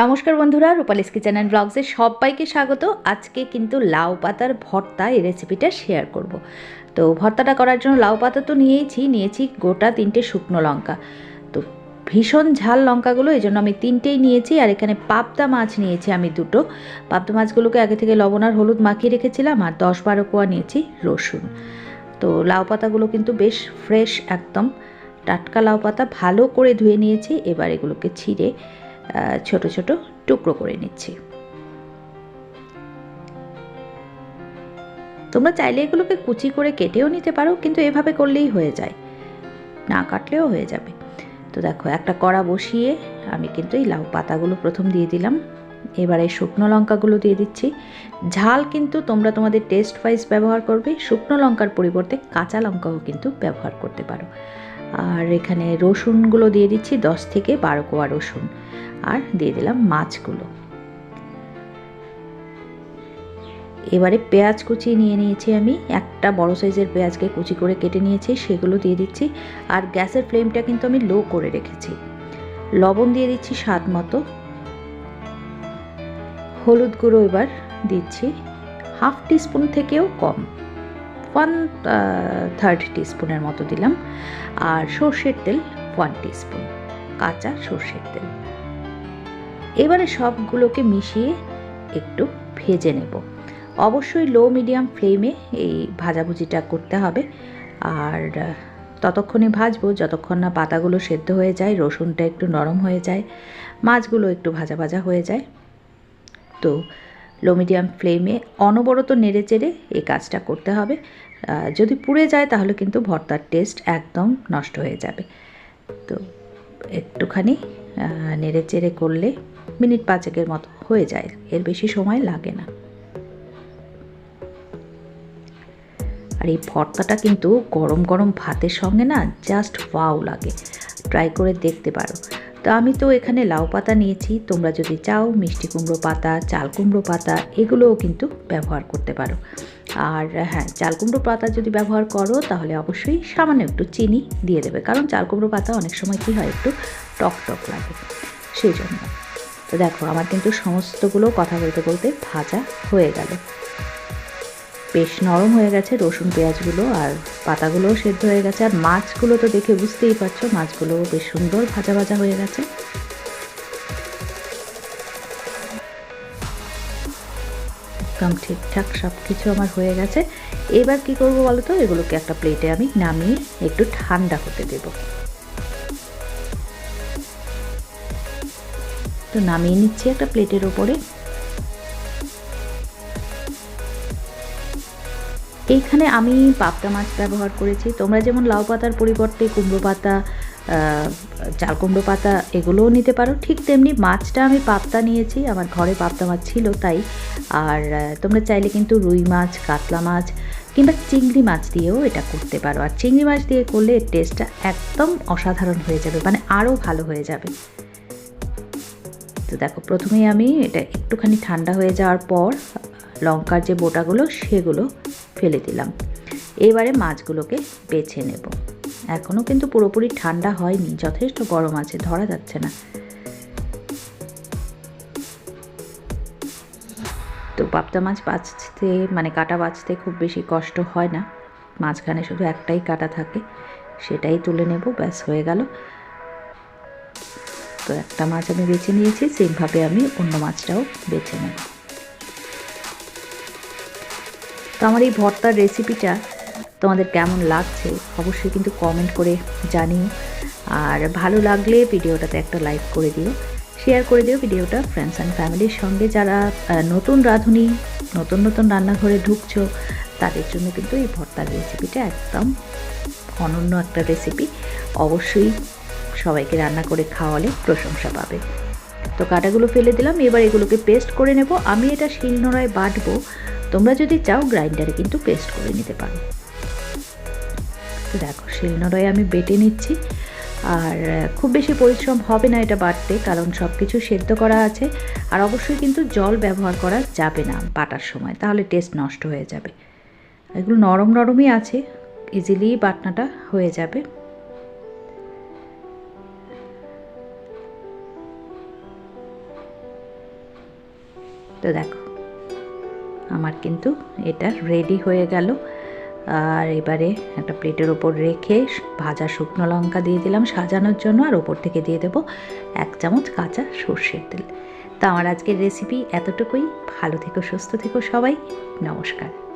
নমস্কার বন্ধুরা, রূপালিস kitchen and ব্লগসে সবাইকে স্বাগত। আজকে কিন্তু লাউ পাতার ভর্তা এই রেসিপিটা শেয়ার করব। তো ভর্তাটা করার জন্য লাউ পাতা তো নিয়েইছি, নিয়েছি গোটা তিনটে শুকনো লঙ্কা। তো ভীষণ ঝাল লঙ্কাগুলো, এই জন্য আমি তিনটেই নিয়েছি, আর এখানে পাবদা মাছ নিয়েছি আমি দুটো। পাবদা মাছগুলোকে আগে থেকে লবণ আর হলুদ মাখিয়ে রেখেছিলাম, আর দশ বারো কোয়া নিয়েছি রসুন। তো লাউ পাতাগুলো কিন্তু বেশ ফ্রেশ একদম। টাটকা লাউ পাতা ভালো করে ধুয়ে নিয়েছি, এবার এগুলোকে ছিঁড়ে ছোট ছোট টুকরো করে নিচ্ছি। তোমরা চাইলে এগুলোকে কুচি করে কেটেও নিতে পারো, কিন্তু এভাবে করলেই হয়ে যায়। না কাটলেও হয়ে যাবে। তো দেখো, একটা কড়া বসিয়ে আমি কিন্তু এই লাউ পাতাগুলো প্রথম দিয়ে দিলাম। এবারে শুকনো লঙ্কাগুলো দিয়ে দিচ্ছি। ঝাল কিন্তু তোমরা তোমাদের টেস্ট ওয়াইজ ব্যবহার করবে। শুকনো লঙ্কার পরিবর্তে কাঁচা লঙ্কাও কিন্তু ব্যবহার করতে পারো। আর এখানে রসুনগুলো দিয়ে দিচ্ছি, দশ থেকে বারো কোয়া রসুন। আর দিয়ে দিলাম মাছগুলো। এবারে পেঁয়াজ কুচি নিয়ে নিয়েছি আমি। একটা বড় সাইজের পেঁয়াজকে কুচি করে কেটে নিয়েছি, সেগুলো দিয়ে দিচ্ছি। আর গ্যাসের ফ্লেমটা কিন্তু আমি লো করে রেখেছি। লবণ দিয়ে দিচ্ছি স্বাদ মতো। হলুদ গুঁড়ো এবার দিচ্ছি। হাফ টিস্পুন থেকেও কম। ওয়ান থার্ড টিস্পুনের মতো দিলাম। আর সর্ষের তেল ওয়ান টিস্পুন কাঁচা সর্ষের তেল। এবারে সবগুলোকে মিশিয়ে একটু ভেজে নেব। অবশ্যই লো মিডিয়াম ফ্লেমে এই ভাজাভুজিটা করতে হবে। আর ততক্ষণে ভাজবো। যতক্ষণ না পাতাগুলো সেদ্ধ হয়ে যায়, রসুনটা একটু নরম হয়ে যায়, মাছগুলো একটু ভাজা ভাজা হয়ে যায়। তো লো মিডিয়াম ফ্লেমে অনবরত নেড়ে চেড়ে এই কাজটা করতে হবে। যদি পুড়ে যায় তাহলে কিন্তু ভর্তার টেস্ট একদম নষ্ট হয়ে যাবে। তো একটুখানি নেড়ে চেড়ে করলে মিনিট পাঁচেকের মতো হয়ে যায়। এর বেশি সময় লাগে না। আর এই ভর্তাটা কিন্তু গরম গরম ভাতের সঙ্গে না জাস্ট ওয়াও লাগে। ট্রাই করে দেখতে পারো। তো আমি তো এখানে লাউ পাতা নিয়েছি। তোমরা যদি চাও মিষ্টি কুমড়ো পাতা, চাল কুমড়ো পাতা, এগুলোও কিন্তু ব্যবহার করতে পারো। আর হ্যাঁ চাল কুমড়ো পাতা যদি ব্যবহার করো, তাহলে অবশ্যই সামান্য একটু চিনি দিয়ে দেবে। কারণ চাল কুমড়ো পাতা অনেক সময় কী হয়, একটু টক টক লাগে। সেই জন্য। তো দেখো, আমার কিন্তু সমস্তগুলো কথা বলতে বলতে ভাজা হয়ে গেল। বেশ নরম হয়ে গেছে, রসুন, পেঁয়াজগুলো আর পাতাগুলোও সেদ্ধ হয়ে গেছে। আর মাছগুলো তো দেখে বুঝতেই পারছ, মাছগুলো বেশ সুন্দর ভাজা ভাজা হয়ে গেছে। একদম ঠিকঠাক সব কিছু আমার হয়ে গেছে। এবার কি করব বলো তো? এগুলোকে একটা প্লেটে আমি নামিয়ে একটু ঠান্ডা হতে দেব। তো নামিয়ে নিচ্ছি একটা প্লেটের ওপরে। এইখানে আমি পাবদা মাছ ব্যবহার করেছি। তোমরা যেমন লাউ পাতার পরিবর্তে কুমড়ো পাতা চাল কুমড়ো পাতা এগুলোও নিতে পারো। ঠিক তেমনি মাছটা আমি পাবদা নিয়েছি, আমার ঘরে পাবদা মাছ ছিল তাই। আর তোমরা চাইলে কিন্তু রুই মাছ, কাতলা মাছ কিংবা চিংড়ি মাছ দিয়েও এটা করতে পারো। আর চিংড়ি মাছ দিয়ে করলে এর টেস্টটা একদম অসাধারণ হয়ে যাবে মানে আরও ভালো হয়ে যাবে। তো দেখো, প্রথমেই আমি এটা একটুখানি ঠান্ডা হয়ে যাওয়ার পর লঙ্কার যে বোটাগুলো, সেগুলো ফেলে দিলাম। এবারে মাছগুলোকে বেছে নেব। এখনও কিন্তু পুরোপুরি ঠান্ডা হয়নি, যথেষ্ট গরম আছে, ধরা যাচ্ছে না। তো পাবদা মাছ বাছতে মানে কাটা বাছতে খুব বেশি কষ্ট হয় না। মাঝখানে শুধু একটাই কাটা থাকে, সেটাই তুলে নেব, ব্যাস, হয়ে গেল। তো একটা মাছ আমি বেছে নিয়েছি, সেমভাবে আমি অন্য মাছটাও বেছে নেব। তো আমার এই ভর্তার রেসিপিটা তোমাদের কেমন লাগছে অবশ্যই কিন্তু কমেন্ট করে জানিও। আর ভালো লাগলে ভিডিওটাতে একটা লাইক করে দিও শেয়ার করে দিও ভিডিওটা ফ্রেন্ডস অ্যান্ড ফ্যামিলির সঙ্গে। যারা নতুন রাঁধুনি, নতুন নতুন রান্নাঘরে ঢুকছো, তাদের জন্য কিন্তু এই ভর্তার রেসিপিটা একদম অনন্য একটা রেসিপি অবশ্যই সবাইকে রান্না করে খাওয়ালে প্রশংসা পাবে। তো কাটাগুলো ফেলে দিলাম, এবার এগুলোকে পেস্ট করে নেব। আমি এটা শিলনোড়ায় বাটবো। তোমরা যদি চাও, গ্রাইন্ডারে কিন্তু পেস্ট করে নিতে পারো। দেখো, শিলনোড়ায় আমি বেটে নিচ্ছি, আর খুব বেশি পরিশ্রম হবে না এটা বাটতে, কারণ সব কিছু সেদ্ধ করা আছে, আর অবশ্যই কিন্তু জল ব্যবহার করা যাবে না বাটার সময়, তাহলে টেস্ট নষ্ট হয়ে যাবে। এগুলো নরম নরমই আছে ইজিলি বাটনাটা হয়ে যাবে। তো দেখো আমার কিন্তু এটা রেডি হয়ে গেল। আর এবারে একটা প্লেটের ওপর রেখে ভাজা শুকনো লঙ্কা দিয়ে দিলাম সাজানোর জন্য, আর ওপর থেকে দিয়ে দেবো এক চামচ কাঁচা সর্ষের তেল। তা আমার আজকের রেসিপি এতটুকুই। ভালো থেকো, সুস্থ থেকো সবাই। নমস্কার।